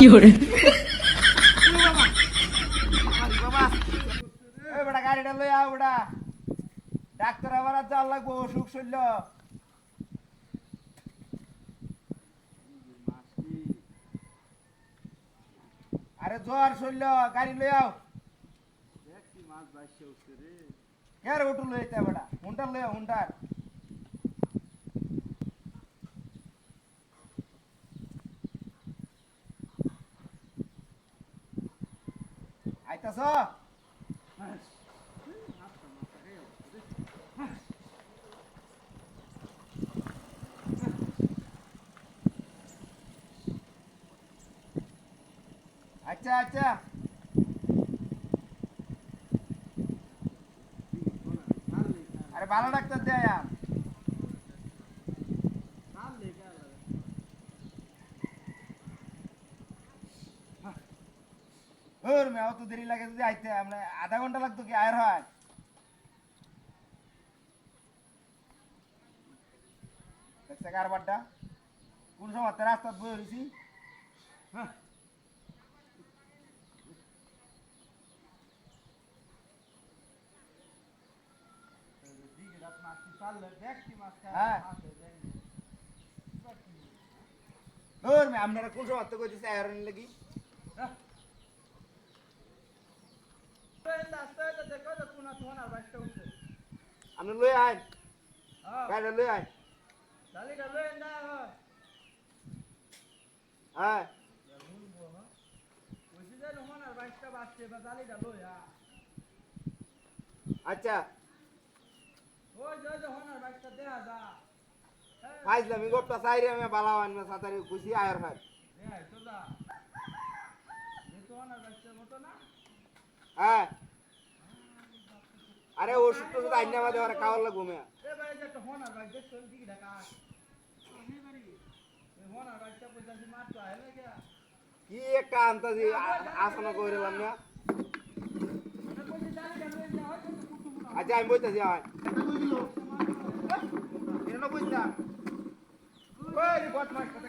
এই বেটা গাড়িটা লই আও বেটা। ডাক্তার আবার আর যাওয়ার লাগবো অসুখ শৈল্য। আরে জ্বর শৈল্য গাড়ি লই আও। কে রে। উঠু লই তা বেটা? হুন্টার লই হুন্টার আইতাছ আচ্ছা আচ্ছা। আরে ভালো ডাক্তার দেয় ওর মে অত দেরি লাগে যদি আইতে, আমরা আধা ঘণ্টা লাগতো কি, আয়ের হয়? দেখছে কারবারটা। কোন সময় তো রাস্তা বই হ্যাঁ। আপনারা কোন সময় তো কইতেছে, আয়ের লাগি? আপনি লই আইন গাড়ি লই আইন হ্যাঁ আচ্ছা। ফাইজলামি গোপটা চাইরে আমি বালা আইন না সাতারি খুশি আয়ের হয় হ্যাঁ। আরে ওষুধ টষুধ আইন না বাদে ওরা খাওয়ার লাগবো মেয়া। কি একটা আন্তাজি আসনা কইরালাম না আচ্ছা আমি বইতাছি হয় বুঝলাম ওই বদমাশ কথা